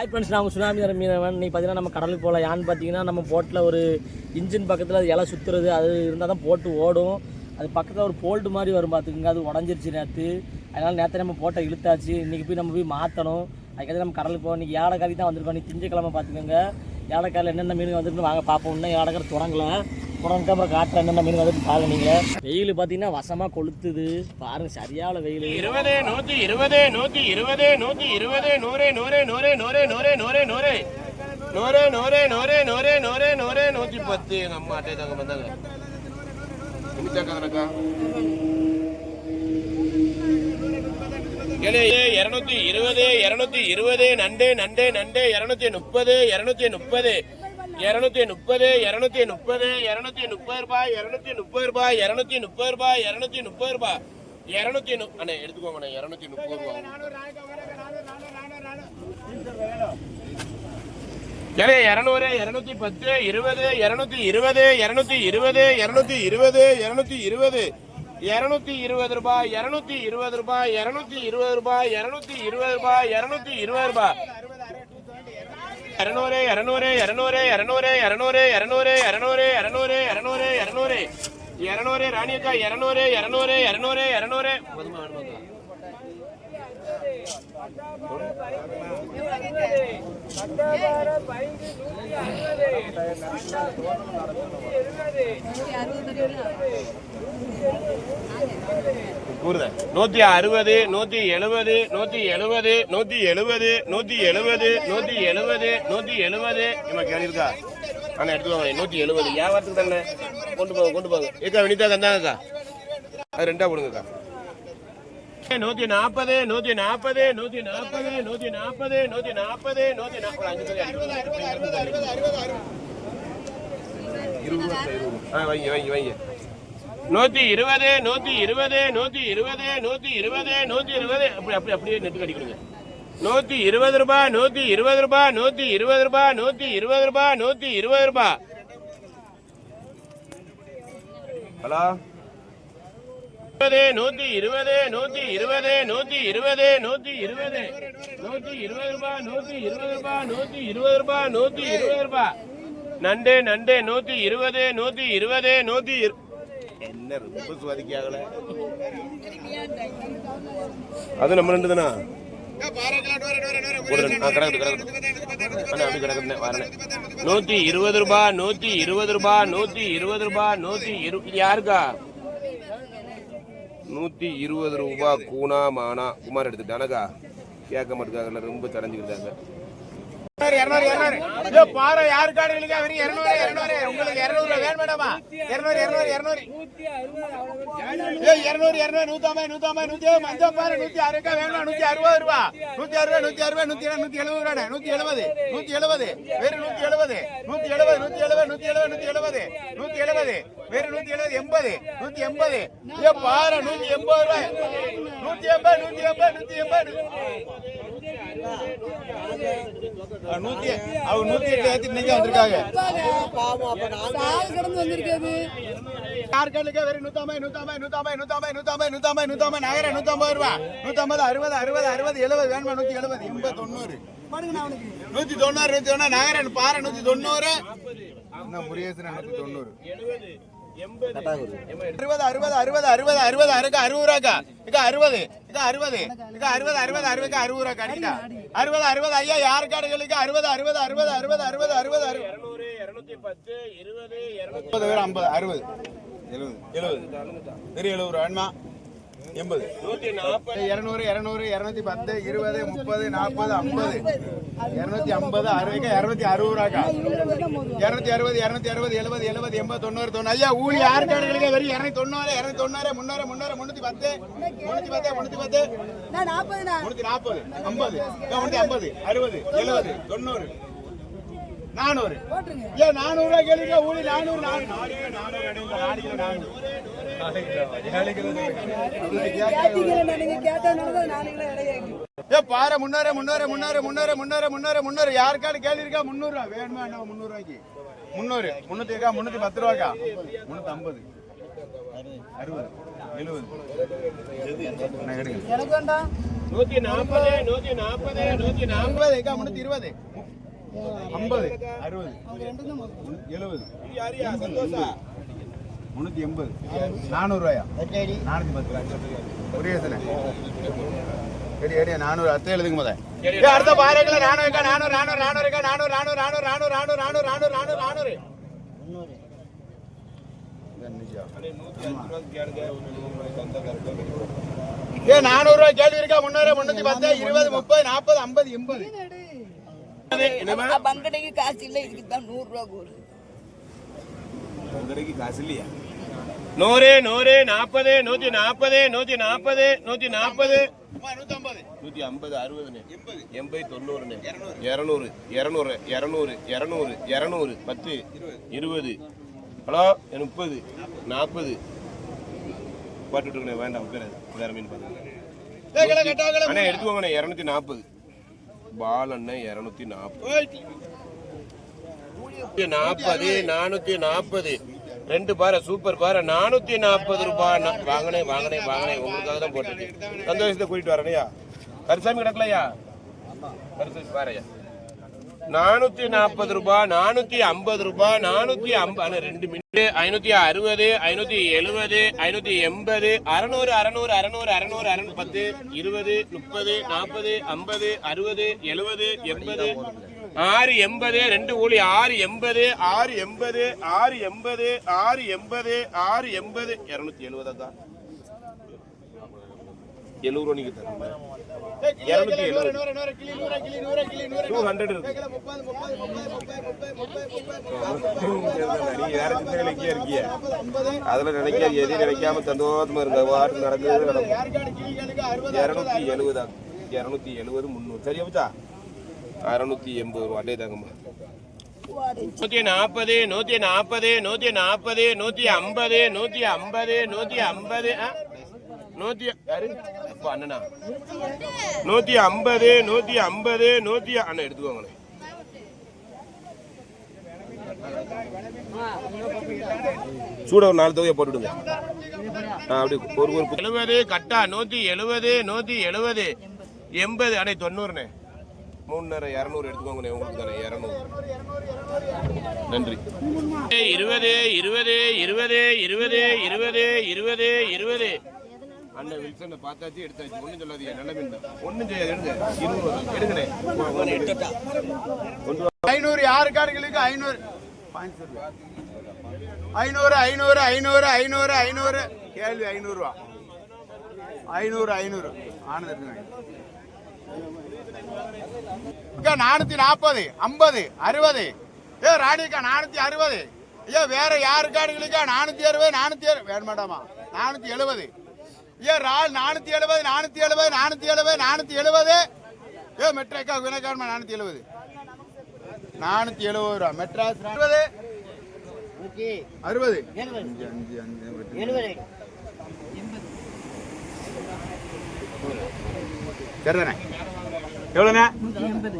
Hi friends நான் tsunami தர மீனவன். நீ பார்த்தீங்கன்னா நம்ம கடலுக்கு போகலாம். யான்னு பார்த்தீங்கன்னா நம்ம போட்டில் ஒரு இன்ஜின் பக்கத்தில் அது இலை சுற்றுறது அது இருந்தால் தான் போட்டு ஓடும். அது பக்கத்தில் ஒரு போல்ட்டு மாதிரி வரும் பார்த்துக்குங்க அது உடஞ்சிருச்சு நேற்று அதனால் நேற்று நம்ம போட்டை இழுத்தாச்சு. இன்றைக்கி போய் நம்ம போய் மாற்றணும் அதுக்காக நம்ம கடலுக்கு போகணும் இன்றைக்கி ஏழக்காரி தான் வந்திருக்கோம். நீ திங்கக்கிழமை பார்த்துக்கோங்க ஏழக்காரில் என்னென்ன மீன் வந்துருக்குன்னு வாங்க பார்ப்போம் இன்னும் ஏழக்கார தொடங்கலை. போனதுக்கு அப்புறம் காட்டுற என்னென்ன மீன் வந்து பாருங்க நீங்கள் வெயில் பார்த்தீங்கன்னா வசமாக கொளுத்துது பாருங்க சரியான வெயில் இருபது நூத்தி இருபது நூத்தி இருபது நூத்தி இருபது நூறு நூறு நூறு நூறு நூறு நூறு நூறு நூறு நூறு நூறு நூறு நூறு நூறு நூத்தி பத்து எங்க அம்மா அட்டை தாங்க வந்தாங்க இருநூத்தி இருபது இருநூத்தி இருபது நண்டு நண்டு நண்டு இருநூத்தி முப்பது இருநூத்தி முப்பது இருநூத்தி முப்பது இருநூத்தி முப்பது இருநூத்தி முப்பது ரூபாய் இருநூத்தி முப்பது ரூபாய் இருநூத்தி முப்பது ரூபாய் இருநூத்தி முப்பது ரூபாய். இருநூத்தி நு அண்ணே எடுத்துக்கோங்கண்ணே இருநூத்தி முப்பது ரூபாய். சரி இரநூறு இரநூத்தி பத்து இருபது இரநூத்தி இருபது இரநூத்தி இருபது இரநூத்தி இருபது இரநூத்தி இருபது. இரநூத்தி இருபது ரூபாய் இரநூத்தி இருபது ரூபாய் இரநூத்தி இருபது ரூபாய் இரநூத்தி இருபது ரூபாய் இரநூத்தி இருபது ரூபாய். இரநூறு இரநூறு இரநூறு இரநூறு இரநூறு இரநூறு இரநூறு இரநூறு இரநூறு இரநூறு இரநூறு ராணியக்கா இரநூறு இரநூறு இரநூறு இரநூறு அறுபது நூத்தி அறுபது நூத்தி எழுபது நூத்தி எழுபது நூத்தி எழுபது நூத்தி எழுபது நூத்தி எழுபது நூத்தி எழுபது. இவன் கேள்விருக்கா அண்ணா எடுத்துக்கோங்க நூத்தி எழுபது. வியாபாரத்துக்கு தானே கொண்டு போங்க கொண்டு போங்க. ஏக்கா வினிதா தந்தாங்கக்கா. அது ரெண்டா கொடுங்கக்கா நூத்தி நாற்பது நூத்தி நாற்பது நூத்தி நாற்பது நூத்தி நாற்பது நூத்தி நாற்பது நூத்தி நாற்பது அஞ்சு இருபது ஆ வைங்க வைங்க வைங்க. நூத்தி இருபது நூத்தி இருபது நூத்தி இருபது நூத்தி இருபது நூத்தி இருபது அப்படி அப்படி அப்படியே நெட்டு கடிக்கணுங்க நூத்தி இருபது ரூபாய் நூத்தி இருபது ரூபாய் நூத்தி இருபது ரூபாய் நூத்தி இருபது ரூபாய் நூத்தி இருபது ரூபாய் ஹலோ இருபது நூத்தி இருபது நூத்தி இருபது நூத்தி இருபது நூத்தி இருபது நூத்தி இருபது ரூபாய் நூத்தி இருபது ரூபாய் நூத்தி இருபது ரூபாய் நூத்தி இருபது ரூபாய் நண்டு நண்டு நூத்தி இருபது நூத்தி இருபது நூத்தி இரு- என்ன ரொம்ப சுவாதிக்காகல? அது நம்ம ரெண்டு தானா? நூத்தி இருபது ரூபா நூத்தி இருபது ரூபா நூத்தி இருபது ரூபா நூத்தி யாருக்கா? நூத்தி இருபது ரூபா கூனா மானா குமார் எடுத்துட்டானக்கா? கேட்க மாட்டாங்கல்ல ரொம்ப தடைஞ்சுக்கிட்டாங்க இரநூறு தரைஞ்சுக்கிட்டாங்க பாறை யாரு காடுகளுக்கு? அவருக்கு இரநூறு இரநூறு. உங்களுக்கு இருநூறு வேணும் மேடமா இரநூறு இரநூறு இருநூறு. இருநூறு இருநூறு நூத்தம்பது நூத்தம்பது நூத்தி எழுபது மஞ்சள் பாரு நூத்தி அறுபது வேணும்? நூத்தி அறுபது ரூபா. நூத்தி அறுபது நூத்தி அறுபது நூத்தி எழுபது நூத்தி எழுபது ரூபா நூத்தி எழுபது நூத்தி எழுபது. வேறு நூத்தி எழுபது நூத்தி எழுபது நூத்தி எழுபது நூத்தி எழுபது நூத்தி எழுபது நூத்தி எழுபது. வேறு நூத்தி எழுபது எண்பது நூத்தி எண்பது. ஏ பாரு நூத்தி எண்பது ரூபாய். நூத்தி எண்பது நூத்தி எண்பது நூத்தி எண்பது. நூத்தி அவங்க நூத்தி எட்டு ஏத்தி இன்னைக்கு வந்திருக்காங்க சால் கடந்து வந்திருக்காது யாருக்காளுக்கு வெறும் நூத்தம்பது நூத்தம்பது நூத்தம்பது நூத்தம்பது நூத்தம்பது நூத்தம்பது நூத்தம்பது நகர நூத்தம்பது ரூபா நூத்தம்பது அறுபது அறுபது அறுபது எழுபது வேணுமா நூத்தி எழுபது எண்பது தொண்ணூறு நூத்தி தொண்ணூறு நூத்தி தொண்ணூறு நகரன் பாறை நூத்தி தொண்ணூறு முருகேசன் நூத்தி தொண்ணூறு அறுபது அறுபது அறுபது அறுபது அறுபது அறுக்க அறுபது ரூபாக்கா இக்க அறுபது இக்க அறுபது. இக்க அறுபது அறுபது அறுபது அறுபது ரூபா கடிக்கா அறுபது அறுபது ஐயா யார் காடுகளுக்கு அறுபது அறுபது அறுபது அறுபது அறுபது அறுபது? அறுபது இருநூத்தி பத்து இருபது முப்பது பேர் ஐம்பது அறுபது. எழுபது. எழுபது. பெரிய எழுபது வேணுமா எண்பது. இருநூறு இருநூறு இருநூத்தி பத்து இருபது முப்பது நாற்பது ஐம்பது. இருநூத்தி ஐம்பது அறுபது இருநூத்தி அறுபது ரூபாக்கா? இருநூத்தி அறுபது இருநூத்தி அறுபது எழுபது எழுபது எண்பது தொண்ணூறு தொண்ணூறு. ஐயா ஊழி யாரு காடுகளுக்கு வெறும் இருநூத்தி தொண்ணூறு இருநூத்தி தொண்ணூறு முன்னூறு முன்னூறு முன்னூத்தி பத்து. முன்னூத்தி பத்து முன்னூத்தி பத்து. முன்னூத்தி நாற்பது ஐம்பது. முன்னூத்தி ஐம்பது அறுபது எழுபது தொண்ணூறு. நானூறு. ஏன் நானூறு ரூபாய் கேளுங்க. ஊழி நானூறு நானூறு. நானூறு நானூறு பாரு முன்னூறு முன்னூறு முன்னூறு முன்னூறு முன்னூறு முன்னூறு முன்னூறு. யாருக்காவது கேள்வி இருக்கா முந்நூறு ரூபா வேணுமா என்ன? முந்நூறு ரூபாய்க்கு முந்நூறு. முன்னூத்தி இருக்கா முன்னூத்தி பத்து ரூபாக்கா? முன்னூத்தி ஐம்பது அறுபது. எழுபது. என்ன எடுங்க எனக்கு வேண்டாம். நூத்தி நாற்பது நூத்தி நாற்பது நூத்தி நாற்பது அக்கா முன்னூத்தி இருபது. ஐம்பது. அறுபது எழுபது. முன்னூத்தி எண்பது. நானூறு ரூபாயா நானூத்தி பத்து ரூபாய் புரியுதுண்ணே சரி நானூறு. அத்தை எழுதுங்க முத அடுத்த பாருங்கள நானூறு நானூறு நானூறு நானூறு நானூறு நானூறு நானூறு நானூறு நானூறு நானூறு நானூறு நானூறு நானூறு. ஏ நானூறு ரூபாய் கேள்வி இருக்கா? முன்னூறு முன்னூத்தி பத்து இருபது முப்பது நாற்பது ஐம்பது எண்பது. பங்கடைக்கு காசு இல்லை இதுக்கு தான் நூறு ரூபா கூடு நூறு நூறு நாற்பது நூத்தி நாற்பது நூத்தி நாற்பது நூத்தி நாற்பது. நூத்தி ஐம்பது அறுபதுன்னு. எண்பது தொண்ணூறுன்னு. இரநூறு இரநூறு இரநூறு இரநூறு இரநூறு பத்து இருபது. ஹலோ முப்பது நாற்பது. பாட்டுட்டு வேண்டாம் வேற மீன் பாருங்க அண்ணா எடுத்துக்கோங்கண்ணே இரநூத்தி நாற்பது. பால் அண்ணன் இரநூத்தி நாற்பது. நாற்பது நானூத்தி நாற்பது. ரெண்டு பாரு சூப்பர் பாரு நானூத்தி நாற்பது ரூபாய். வாங்கினேன் வாங்கினேன் வாங்கினேன். உங்களுக்காக தான் போட்டிருக்கேன் சந்தோஷத்தை கூட்டிட்டு வரணையா கருசாமி கிடக்கலையா கருசாமி பாருயா நானூத்தி நாற்பது ரூபாய் நானூத்தி ஐம்பது ரூபாய் நானூத்தி ஐம்பது ரெண்டு மினிட்டு. ஐநூத்தி அறுபது ஐநூத்தி எழுபது ஐநூத்தி எண்பது அறநூறு அறநூறு அறநூறு அறநூறு அறநூறு பத்து இருபது முப்பது நாற்பது ஐம்பது அறுபது எழுபது எண்பது ஆறு எண்பது ரெண்டு ஊழி ஆறு எண்பது ஆறு எண்பது ஆறு எண்பது ஆறு எண்பது ஆறு எண்பது. இருநூத்தி எழுபதா எழுபது ரூபா நீங்க தரணும் இருநூத்தி எழுபது. டூ ஹண்ட்ரட் இருக்கு. நீங்க வேற சின்ன இருக்கிய இருக்கீங்க அதுல நினைக்க எதையும் நினைக்காம சந்தோஷமா இருங்க. வாட்டு நடக்குது நடக்கும். இருநூத்தி எழுபதா இருநூத்தி எழுபது முந்நூறு. சரியா அறுநூத்தி எண்பது ரூபா. அட்டே தாங்கம்மா. நூத்தி நாற்பது நூத்தி நாற்பது நூத்தி நாற்பது நூத்தி ஐம்பது நூத்தி ஐம்பது நூத்தி ஐம்பது நூத்தி அண்ணனா? நூத்தி ஐம்பது நூத்தி ஐம்பது நூத்தி அண்ணன் எடுத்துக்கோங்களேன் சூட ஒரு நாலு தொகையை போட்டுடுங்க. அப்படி ஒரு ஒரு எழுபது கட்டா நூத்தி எழுபது நூத்தி எழுபது எண்பது அடே தொண்ணூறுண்ணே. மூணுநூறு இரநூறு எடுத்துக்கோங்கண்ணே உங்களுக்கு தானே இரநூறு. நன்றி. இருபது இருபது இருபது இருபது இருபது இருபது இருபது. அண்ணன் வில்சனை பார்த்தாச்சு எடுத்தாச்சு. ஒன்றும் சொல்லாதீங்க நல்ல மீன் தான். ஒன்றும் செய்யாது எடுங்க. இருநூறு. எடுங்கண்ணே. ஐநூறு யாரு காடுகளுக்கு ஐநூறு. ஐநூறு ஐநூறு ஐநூறு ஐநூறு ஐநூறு. கேள்வி ஐநூறுரூவா ஐநூறு ஐநூறு. ஆனது அக்கா நானூத்தி நாற்பது ஐம்பது அறுபது. ஏ ராணிக்கா நானூத்தி அறுபது. ஐயோ வேற யாரு காடுகளுக்கா நானூத்தி அறுபது நானூத்தி அறுபது. வேணும் மாட்டாமா நானூத்தி எழுபது. ஐயோ ரா நானூத்தி எழுபது நானூத்தி எழுபது நானூத்தி எழுபது நானூத்தி எழுபது. ஏ மெட்ராக்கா வினக்காரமா நானூத்தி எழுபது? நானூத்தி எழுபது ரூபா. மெட்ராஸ் அறுபது. அறுபது. அஞ்சு அஞ்சு அஞ்சு சரிதானே எவ்வளோண்ணே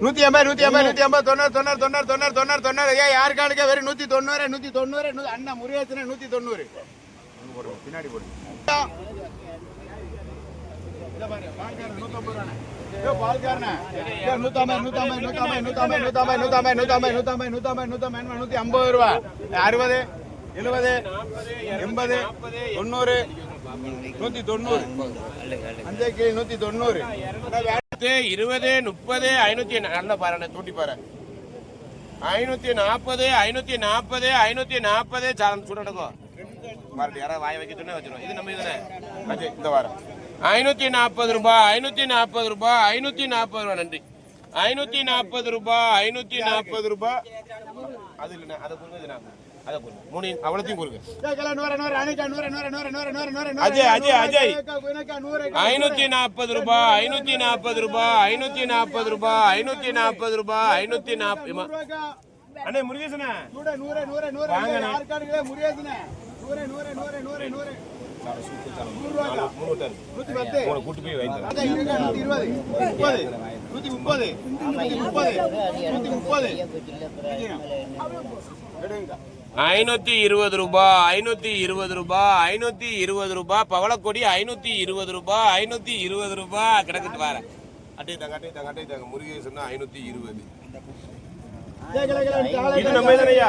நூற்றி ஐம்பது நூற்றி ஐம்பது நூற்றி ஐம்பது தொண்ணூறு தொண்ணூறு தொண்ணூறு தொண்ணூறு தொண்ணூறு தொண்ணூறு ஏன் யார் கார்டுக்கே வெறும் நூற்றி தொண்ணூறு நூற்றி தொண்ணூறு அண்ணா முருகேசனே நூற்றி தொண்ணூறு பின்னாடி போடுங்க நூத்தி ஐம்பது ரூபா அறுபது இருபது முப்பது ஐநூத்தி நல்ல பாரு தூட்டி பாரு. ஐநூத்தி நாற்பது ஐநூத்தி நாற்பது ஐநூத்தி நாற்பது சாதம் சுடடுக்கோ மறுபடியும் யாராவது வாய வைக்க சொன்னா வச்சிருவோம். இது நம்ம இதுதானே? இந்த வாரம். ஐநூத்தி நாற்பது ரூபாய் ஐநூத்தி நாற்பது ரூபாய் ஐநூத்தி நாற்பது ரூபாய். நன்றி. ஐநூத்தி நாற்பது ரூபாய் ஐநூத்தி நாற்பது ரூபாய். அது இல்லைண்ணா அதை கொடுங்க இது நான் அதை கொடுங்க மூணு அவ்வளோத்தையும் கொடுங்க அஜய் அஜய் அஜய் ஐநூற்றி நாற்பது ரூபாய் ஐநூற்றி நாற்பது ரூபாய் ஐநூற்றி நாற்பது ரூபாய் ஐநூற்றி நாற்பது ரூபாய் ஐநூற்றி நாற்பது அண்ணே முருகேசனா கூட்டு போய் வைத்தேன் நூத்தி முப்பது நூத்தி முப்பது நூத்தி முப்பது எடுங்க ஐநூத்தி இருபது ரூபாய் ஐநூத்தி இருபது ரூபாய் ஐநூத்தி இருபது ரூபாய் பவளக்கொடி ஐநூத்தி இருபது ரூபாய் ஐநூத்தி இருபது ரூபாய் கிடக்குது பாரு அட்டை தாங்க அட்டை தாங்க அட்டை தாங்க முருகேசன் ஐநூத்தி இருபது இது நம்ம தானையா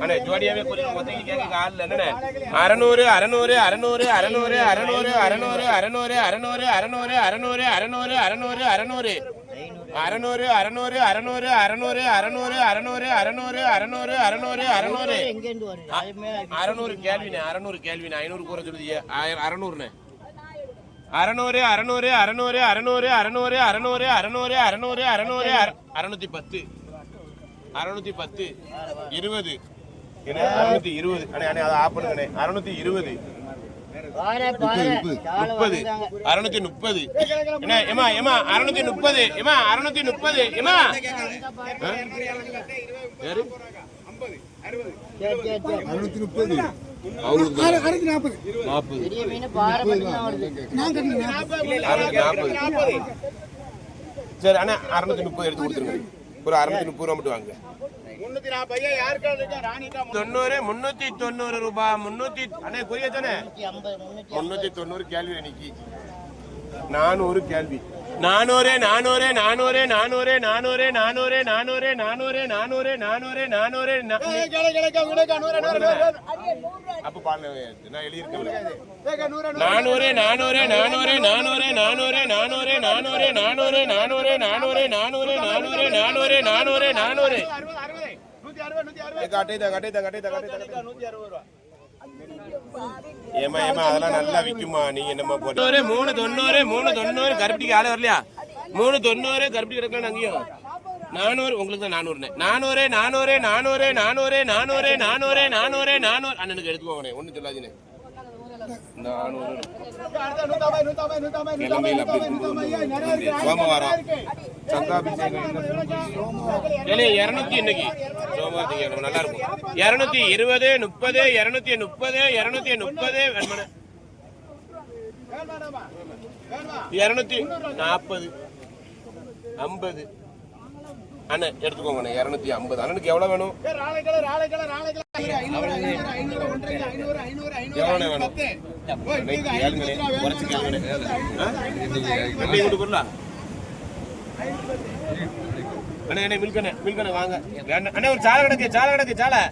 அண்ணே ஜோடியாவே கொஞ்சம் அறநூறு அறநூறு அறநூறு அறநூறு அறநூறு அறநூறு அறநூறு அறநூறு அறநூறு அறநூறு அறநூறு அறநூறு அறநூறு அறநூறு அறநூறு அறநூறு அறநூறு அறநூறு அறநூறு அறநூறு அறநூறு அறநூறு அறநூறு கேள்விண்ணே அறநூறு கேள்விண்ணே ஐநூறு கூற சொல்லுதிய அறநூறுண்ணே அறநூறு அறநூறு அறநூறு அறநூறு அறநூறு அறநூறு அறநூறு அறநூறு அறநூறு அறநூத்தி பத்து அறுநூத்தி பத்து இருபது அறுநூத்தி இருபது அண்ணே அண்ணே அதை ஆஃப் பண்ணுங்கண்ணே அறுநூத்தி இருபது முப்பது அறுநூத்தி முப்பது. என்ன ஏமா ஏமா அறுநூத்தி முப்பது. ஏமா அறுநூத்தி முப்பது. ஏமா யாரு? நாற்பது. அறுநூத்தி நாற்பது. சரி அண்ணா அறுநூத்தி முப்பது எடுத்து கொடுத்துருங்க. ஒரு அறுநூத்தி முப்பது ரூபா மட்டும் வாங்க. தொண்ணூறு முன்னூத்தி தொண்ணூறு ரூபாய் முன்னூத்தி அண்ணே குறிய தானே முன்னூத்தி தொண்ணூறு கேள்வி அன்னைக்கு நானூறு கேள்வி நானூறு நானூறு நானூறு நானூறு நானூறு நானூறு நானூறு நானூறு நானூறு நானூறு நானூறு அப்ப பாருங்க நான் எழுதியிருக்கேன் நானூறு நானூறு நானூறு நானூறு நானூறு நானூறு நானூறு நானூறு நானூறு நானூறு நானூறு நானூறு நானூறு நானூறு நானூறு ஏமா ஏமா அதெல்லாம் நல்லா விக்குமா நீங்க என்னமா போட்டு? மூணு தொண்ணூறு மூணு தொண்ணூறு. கருப்பட்டிக்கு ஆளு வரலையா? மூணு தொண்ணூறு கருப்பட்டி கிடக்கலாம் அங்கேயும் நானூறு உங்களுக்கு தான் நானூறுண்ணே நானூறு நானூறு நானூறு நானூறு நானூறு நானூறு நானூறு. நானூறு அண்ணனுக்கு எடுத்துக்கோங்கண்ணே ஒன்றும் சொல்லாதீண்ணே அப்படி இருக்கும்போது சோமவாரம் சங்காபிஷேகம் இரநூத்தி இன்னைக்கு சோமவாரத்துக்கு நல்லா இருக்கும் இரநூத்தி இருபது முப்பது இரநூத்தி முப்பது இரநூத்தி முப்பது இரநூத்தி நாற்பது ஐம்பது அண்ணே எடுத்துக்கோங்க இரநூத்தி ஐம்பது அண்ணனுக்கு எவ்வளோ வேணும் எவ்வளோ வேணும் அண்ணே அண்ணே மில்கண்ணே மில்கண்ணே வாங்க அண்ணே ஒரு சாலை கிடக்கு சாலை கிடக்கு சாலை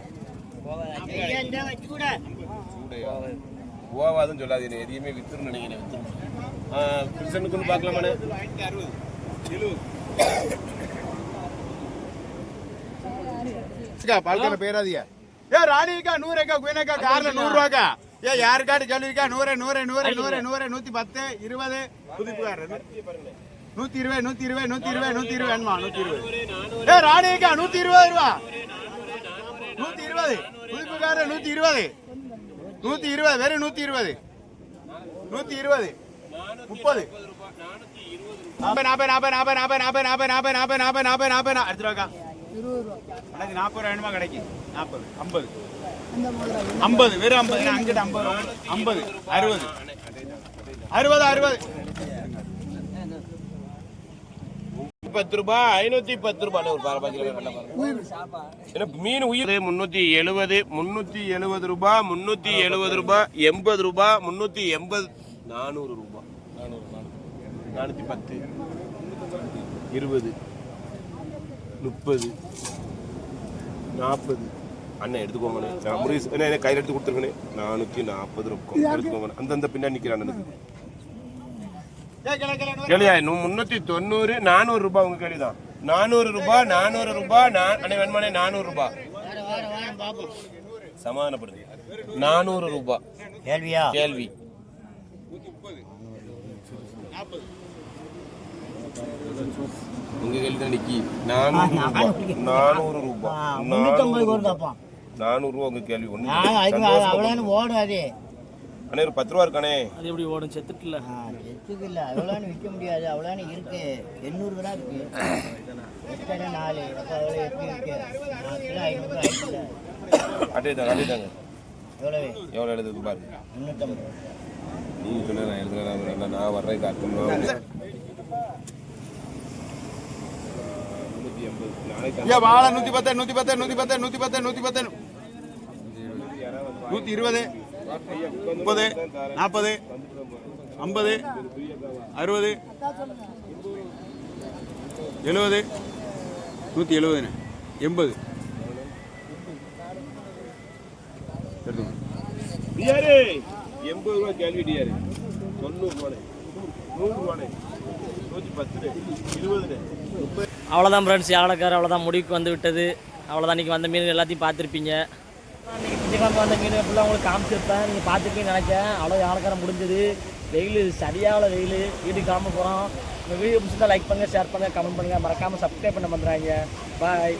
ஓவாதுன்னு சொல்லாதீங்க எதையுமே வித்துருன்னு நினைக்கிறேன் வித்துருன்னு பிரிசனுக்குன்னு பார்க்கலாமாண்ணே பார்க்கலாமாண்ணே பால்கார பேராதியா ஏ ராணிக்கா நூறுக்கா குயினக்கா கார்ல நூறு ரூபாக்கா ஏ யாருக்காட்டு கேள்விக்கா நூறு நூறு நூறு நூறு நூறு நூத்தி பத்து இருபது புதுப்புகார் நூத்தி இருபது நூத்தி இருபது நூத்தி இருபது நூத்தி இருபது வேணுமா நூத்தி இருபது ஏ ராணிக்கா நூத்தி இருபது ரூபா நூத்தி இருபது புதுப்புகார நூத்தி இருபது நூத்தி இருபது வெறும் நூத்தி இருபது நூத்தி இருபது முப்பது நாற்பது நாற்பது நாற்பது நாற்பது நாற்பது நாற்பது நாற்பது நாற்பது நாற்பது நாற்பது நாற்பது நாற்பது நாற்பது ரூபா வேணுமா கிடைக்கும் நாற்பது ஐம்பது. ஐம்பது வெறும் ஐம்பது அங்கிட்ட ஐம்பது ரூபா ஐம்பது அறுபது. அறுபது அறுபது. பத்து ரூபாய் ஐநூத்தி பத்து ரூபாய் ஒரு பாரு பாக்கி வெள்ளை பாரு. என்ன மீன் உயிர். முன்னூத்தி எழுபது முன்னூத்தி எழுபது ரூபாய் முன்னூத்தி எழுபது ரூபாய் எண்பது ரூபாய் முன்னூத்தி எண்பது நானூறு ரூபாய் நானூறு. நானூத்தி பத்து. இருபது. முப்பது. நாற்பது அண்ணன் எடுத்துக்கோங்கண்ணே. நான் முருகேஷ் அண்ணே, எனக்கு கையில் எடுத்து கொடுத்துருங்கண்ணே. நானூத்தி நாற்பது இருக்கும். எடுத்துக்கோங்க அந்தந்த பின்னாடி நிற்கிற அண்ணனுக்கு கேளியா முன்னூத்தி தொண்ணூறு நானூறு ரூபாய் உங்க கேள்விதான். நானூறு ரூபாய் நானூறு ரூபாய் நான் அண்ணே வேணுமானே நானூறு ரூபாய் சமாதானப்படுது நானூறு ரூபாய் கேள்வியா? கேள்வி. உங்க கையில நிக்கி நானூறு நானூறு ரூபாய். முன்னூற்றம்பது கொடுத்தாப்பா நானூறு ரூபா உங்க கேள்வி. ஒண்ணு ஓடாது. அண்ணே ஒரு பத்து ரூபா இருக்கானே அது எப்படி ஓடும்? செத்துட்டு இல்ல. செத்துக்கு இல்ல அவ்வளோன்னு விற்க முடியாது. அவ்வளோன்னு இருக்கு. எண்ணூறு கிராம் இருக்கு. எத்தனை நாலு? அவ்வளோ எப்படி இருக்கு? அட்டைதாங்க அட்டைதாங்க எவ்வளவு? எவ்வளோ எழுதுக்கு பாருங்க முன்னூற்றம்பது நீங்க சொன்ன நான் எழுதுகிறேன் நான் வர்றதுக்கு அர்த்தம் முன்னூத்தி வாழை நூத்தி பத்து நூத்தி பத்து நூத்தி பத்து நூத்தி பத்து நூத்தி பத்து. நூற்றி இருபது முப்பது நாற்பது ஐம்பது அறுபது எழுபது நூற்றி எழுபதுண்ணே எண்பது. டிஆரு எண்பது ரூபா கேள்வி டிஆரு தொண்ணூறு ரூபாய் நூறு ரூபாய் நூற்றி பத்து இருபது முப்பது. அவ்வளோதான் ஃப்ரெண்ட்ஸ் யாழக்கார் அவ்வளோதான் முடிவுக்கு வந்து விட்டது. அவ்வளோதான் இன்றைக்கி வந்த மீன் எல்லாத்தையும் பார்த்துருப்பீங்க. இன்றைக்கி திங்கக்கிழமை வந்த மீன் ஃபுல்லாக உங்களுக்கு காமிச்சிருப்பேன் நீங்கள் பார்த்துருப்பீங்கன்னு நினைக்கிறேன். அவ்வளோ யாழக்காரம் முடிஞ்சது. வெயில் சரியான வெயில். வீட்டுக்கு கிளம்ப போகிறோம் இந்த வீடியோ பிடிச்சிருந்தா லைக் பண்ணுங்கள் ஷேர் பண்ணுங்கள் கமெண்ட் பண்ணுங்கள் மறக்காமல் சப்ஸ்கிரைப் பண்ண பண்ணுறாங்க பாய்